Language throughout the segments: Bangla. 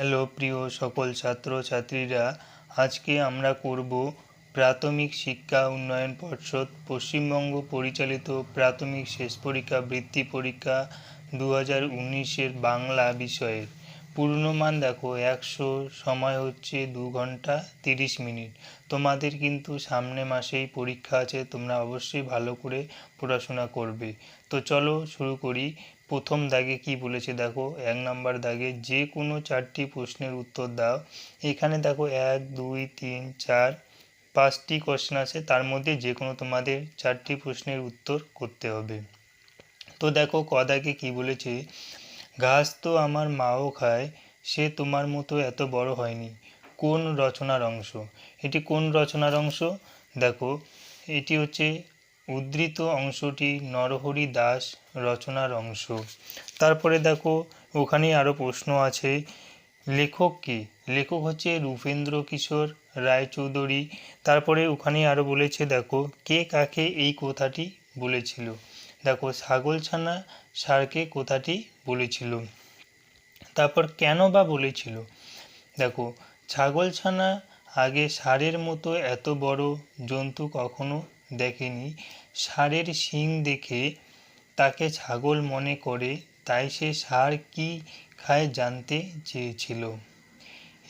হ্যালো প্রিয় সকল ছাত্র ছাত্রীরা আজকে আমরা করব প্রাথমিক শিক্ষা উন্নয়ন পর্ষদ পশ্চিমবঙ্গ পরিচালিত প্রাথমিক শেষ পরীক্ষা বৃত্তি পরীক্ষা দু হাজার উনিশের বাংলা বিষয়ের। পূর্ণমান দেখো, একশো সময় হচ্ছে দু ঘণ্টা তিরিশ মিনিট। তোমাদের কিন্তু সামনে মাসেই পরীক্ষা আছে, তোমরা অবশ্যই ভালো করে পড়াশোনা করবে। তো চলো শুরু করি। প্রথম দাগে কি বলেছে দেখো, এক নম্বর দাগে যে কোনো চারটি প্রশ্নের উত্তর দাও। এখানে দেখো এক, দুই, তিন, চার, পাঁচটি কোশ্চেন আছে, তার মধ্যে যে কোনো তোমাদের চারটি প্রশ্নের উত্তর করতে হবে। তো দেখো ক দাগে কি বলেছে, ঘাস তো আমার মাও খায়, সে তোমার মতো এত বড় হয়নি। কোন রচনার অংশ? এটি কোন রচনার অংশ? দেখো, এটি হচ্ছে উদ্ধৃত অংশটি নরহরি দাস রচনার অংশ। তারপরে দেখো ওখানে আরও প্রশ্ন আছে, লেখক কে? লেখক হচ্ছে রূপেন্দ্র কিশোর রায়চৌধুরী। তারপরে ওখানে আরও বলেছে, দেখো, কে কাকে এই কথাটি বলেছিল? দেখো ছাগলছানা সারকে কথাটি বলেছিল। তারপর কেন বা বলেছিল? দেখো ছাগলছানা আগে ষাঁড়ের মতো এত বড় জন্তু কখনো দেখেনি। ষাঁড়ের শিং দেখে তাকে ছাগল মনে করে, তাই সে ষাঁড় কী খায় জানতে চেয়েছিল।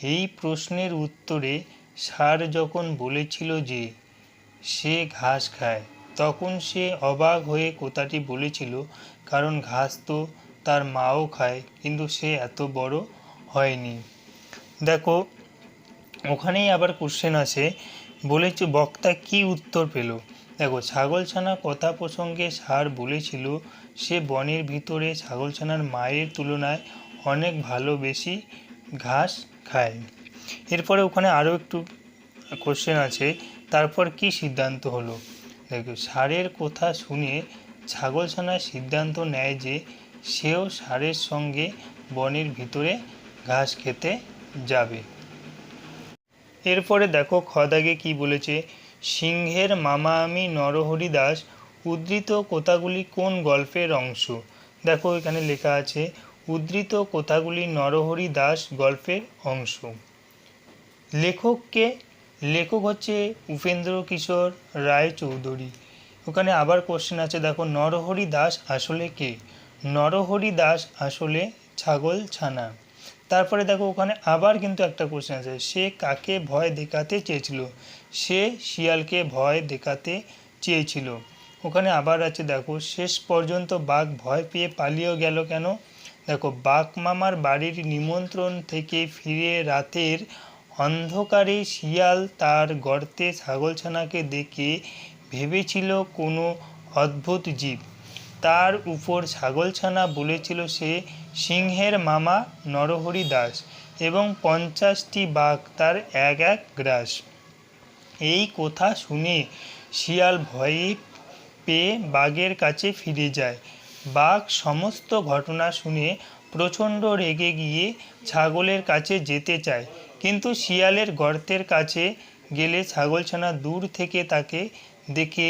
এই প্রশ্নের উত্তরে ষাঁড় যখন বলেছিল যে সে ঘাস খায়, তখন সে অবাক হয়ে কথাটি বলেছিল, কারণ ঘাস তো তার মাও খায়, কিন্তু সে এত বড় হয়নি। দেখো, ওখানেই আবার কোশ্চেন আছে বলেছে, বক্তা কি উত্তর পেল? দেখো, ছাগলছানা কথা প্রসঙ্গে সার বলেছিল, সে বনের ভিতরে ছাগলছানার মায়ের তুলনায় অনেক ভালো বেশি ঘাস খায়। এরপরে ওখানে আরও একটু কোশ্চেন আছে, তারপর কি সিদ্ধান্ত হলো? দেখো ষাঁড়ের কথা শুনে ছাগলছানা সিদ্ধান্ত নেয় যে, সেও সারের সঙ্গে বনের ভিতরে ঘাস খেতে যাবে। এরপরে দেখো খদাগে কি বলেছে? সিংহের মামা আমি নরহরি দাস উদ্ধৃত কথাগুলি কোন গল্পের অংশ? দেখো এখানে লেখা আছে, উদ্ধৃত কথাগুলি নরহরি দাস গল্পের অংশ। লেখককে লেখক হচ্ছে উপেন্দ্র কিশোর রায় চৌধুরী ওখানে আবার কোশ্চেন আছে, দেখো নরহরি দাস আসলে কে? নরহরি দাস আসলে ছাগল ছানা। তারপরে দেখো ওখানে আবার কিন্তু একটা কোশ্চেন আছে। সে কাকে ভয় দেখাতে চেয়েছিল? সে শিয়ালকে ভয় দেখাতে চেয়েছিল। ওখানে আবার আছে দেখো, শেষ পর্যন্ত বাঘ ভয় পেয়ে পালিয়েও গেল কেন? দেখো, বাঘ মামার বাড়ির নিমন্ত্রণ থেকে ফিরে রাতের অন্ধকারে শিয়াল তার গর্তে ছাগলছানাকে দেখে ভেবেছিল কোনো অদ্ভুত জীব। তার উপর ছাগলছানা বলেছিল সে সিংহের মামা নরহরি দাস এবং পঞ্চাশটি বাঘ তার এক এক গ্রাস। এই কথা শুনে শিয়াল ভয়ে পেয়ে বাঘের কাছে ফিরে যায়। বাঘ সমস্ত ঘটনা শুনে প্রচণ্ড রেগে গিয়ে ছাগলের কাছে যেতে চায়, কিন্তু শিয়ালের গর্তের কাছে গেলে ছাগলছানা দূর থেকে তাকে দেখে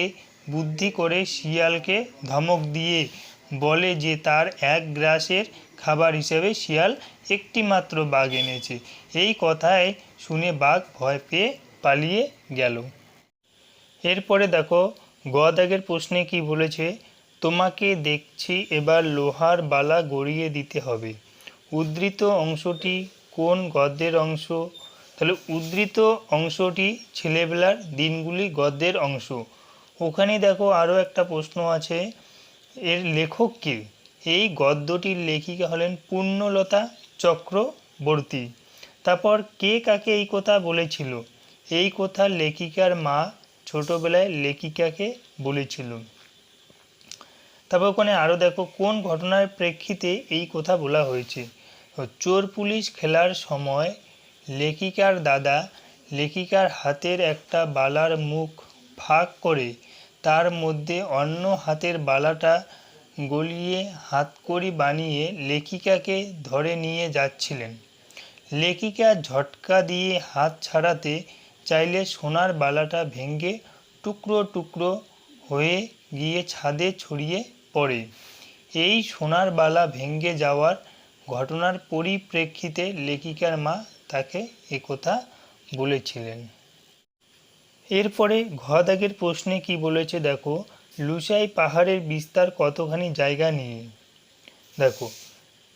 বুদ্ধি করে শিয়ালকে ধমক দিয়ে বলে যে তার এক গ্রাসের খাবার হিসেবে শিয়াল একটি মাত্র বাঘ এনেছে। এই কথায় শুনে বাঘ ভয় পেয়ে পালিয়ে গেল। এরপরে দেখো, গদাগের প্রশ্নে কি বলেছে? তোমাকে দেখছি এবার লোহার বালা গড়িয়ে দিতে হবে। উদ্ধৃত অংশটি কোন গদ্যের অংশ? তাহলে উদ্ধৃত অংশটি ছেলেবেলার দিনগুলি গদ্যের অংশ। ওখানে দেখো আরও একটা প্রশ্ন আছে, এর লেখক কে? এই গদ্যটির লেখিকা হলেন পূর্ণলতা চক্রবর্তী। তারপর কে কাকে এই কথা বলেছিল? এই কথা লেখিকার মা ছোটবেলায় লেখিকাকে বলেছিল। তারপর ওখানে আরও দেখো, কোন ঘটনার প্রেক্ষিতে এই কথা বলা হয়েছে? চোর পুলিশ খেলার সময় লেখিকার দাদা লেখিকার হাতের একটা বালার মুখ ফাঁক করে তার মধ্যে অন্য হাতের বালাটা গলিয়ে হাতকড়ি বানিয়ে লেখিকাকে ধরে নিয়ে যাচ্ছিলেন। লেখিকা ঝটকা দিয়ে হাত ছাড়াতে চাইলে সোনার বালাটা ভেঙে টুকরো টুকরো হয়ে গিয়ে ছাদে ছড়িয়ে পড়ে। এই সোনার বালা ভেঙে যাওয়ার ঘটনার পরিপ্রেক্ষিতে লেখিকার মা তাকে একথা বলেছিলেন। এরপরে ঘ দাগের প্রশ্নে কি বলেছে দেখো, লুসাই পাহাড়ের বিস্তার কতখানি জায়গা নিয়ে? দেখো,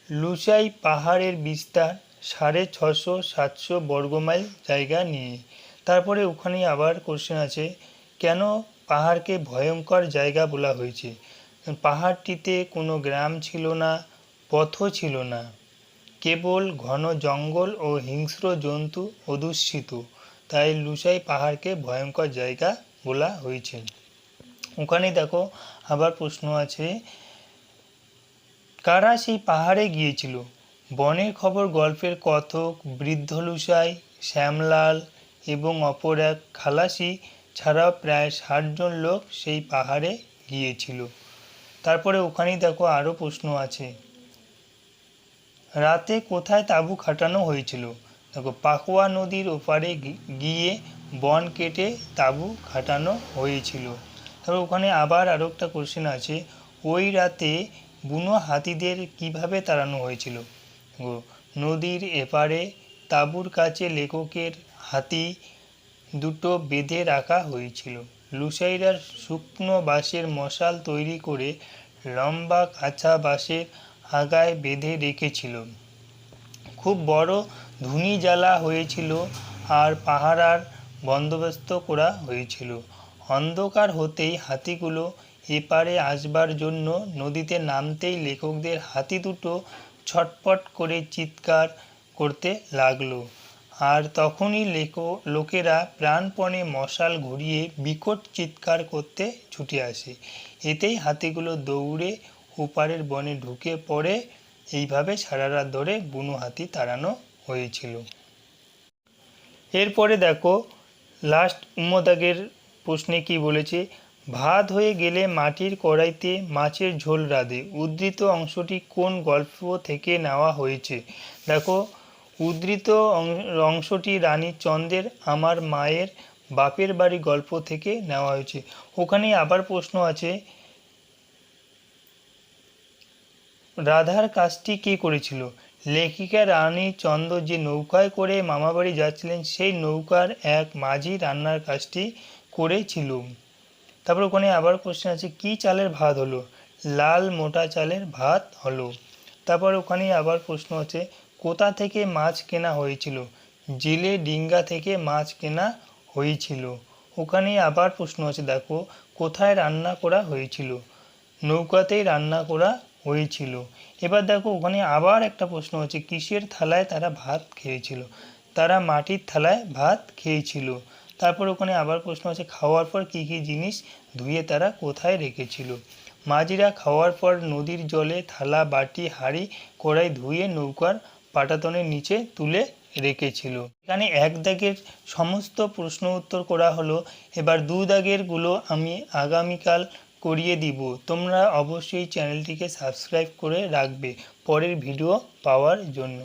লুসাই পাহাড়ের বিস্তার সাড়ে ছশো, সাতশো বর্গমাইল জায়গা নিয়ে। তারপরে ওখানে আবার কোশ্চেন আছে, কেন পাহাড়কে ভয়ঙ্কর জায়গা বলা হয়েছে? পাহাড়টিতে কোনো গ্রাম ছিল না, পথও ছিল না। কেবল ঘন জঙ্গল ও হিংস্র জন্তু অধ্যুষিত তাই লুসাই পাহাড়কে ভয়ঙ্কর জায়গা বলা হয়েছে। ওখানে দেখো আবার প্রশ্ন আছে, কারা সেই পাহাড়ে গিয়েছিল? বনের খবর গল্পের কথক, বৃদ্ধ লুসাই, শ্যামলাল এবং অপর এক খালাসি ছাড়াও প্রায় ষাটজন লোক সেই পাহাড়ে গিয়েছিল। তারপরে ওখানেই দেখো আরও প্রশ্ন আছে, রাতে কোথায় তাঁবু খাটানো হয়েছিল? দেখো, পাকুয়া নদীর ওপারে গিয়ে বন কেটে তাঁবু খাটানো হয়েছিল। তারপর ওখানে আবার আরও একটা কোশ্চেন আছে। ওই রাতে বুনো হাতিদের কীভাবে তাড়ানো হয়েছিল? নদীর এপারে তাঁবুর কাছে লেখকের হাতি দুটো বেঁধে রাখা হয়েছিল। লুসাইরা শুকনো বাঁশের মশাল তৈরি করে লম্বা কাঁচা বাঁশের আগায় বেঁধে রেখেছিল। খুব বড় ধুনি জ্বালা হয়েছিল আর পাহারার বন্দোবস্ত করা হয়েছিল। অন্ধকার হতেই হাতিগুলো এপারে আসবার জন্য নদীতে নামতেই লেখকদের হাতি দুটো ছটপট করে চিৎকার করতে লাগল। আর তখনই লেখো, লোকেরা প্রাণপণে মশাল ঘুরিয়ে বিকট চিৎকার করতে ছুটে আসে। এতেই হাতিগুলো দৌড়ে ওপারের বনে ঢুকে পড়ে এইভাবে সারা রাত ধরে বুনো হাতি তাড়ানো হয়েছিল। এরপরে দেখো লাস্ট উমদাগের প্রশ্নে কি বলেছে? ভাত হয়ে গেলে মাটির কড়াইতে মাছের ঝোল রাঁধে। উদ্ধৃত অংশটি কোন গল্প থেকে নেওয়া হয়েছে? দেখো, উদ্ধৃত অংশটি রানী চন্দ্রের আমার মায়ের বাপের বাড়ি গল্প থেকে নেওয়া হয়েছে। ওখানে আবার প্রশ্ন আছে রাধার কাজটি কে করেছিল? লেখিকা রানী চন্দ্র যে নৌকায় করে মামাবাড়ি যাচ্ছিলেন, সেই নৌকার এক মাঝি রান্নার কাজটি করেছিল। তারপর ওখানে আবার কোশ্চেন আছে, কি চালের ভাত হলো? লাল মোটা চালের ভাত হলো। তারপর ওখানে আবার প্রশ্ন আছে, কোথা থেকে মাছ কেনা হয়েছিল? জেলে ডিঙ্গা থেকে মাছ কেনা হয়েছিল। ওখানে আবার প্রশ্ন আছে, দেখো, কোথায় রান্না করা হয়েছিল? নৌকাতেই রান্না করা হয়েছিল। এবার দেখো, ওখানে আবার একটা প্রশ্ন হচ্ছে, কিসের থালায় তারা ভাত খেয়েছিল? তারা মাটির থালায় ভাত খেয়েছিল। তারপর ওখানে আবার প্রশ্ন আছে, খাওয়ার পর কী কী জিনিস ধুয়ে তারা কোথায় রেখেছিল? মাঝিরা খাওয়ার পর নদীর জলে থালা, বাটি, হাঁড়ি, কড়াই ধুয়ে নৌকার পাটাতনের নিচে তুলে রেখেছিল। এখানে এক দাগের সমস্ত প্রশ্ন উত্তর করা হলো। এবার দু দাগেরগুলো আমি আগামীকাল করিয়ে দিব। তোমরা অবশ্যই চ্যানেলটিকে সাবস্ক্রাইব করে রাখবে। পরের ভিডিও পাওয়ার জন্য।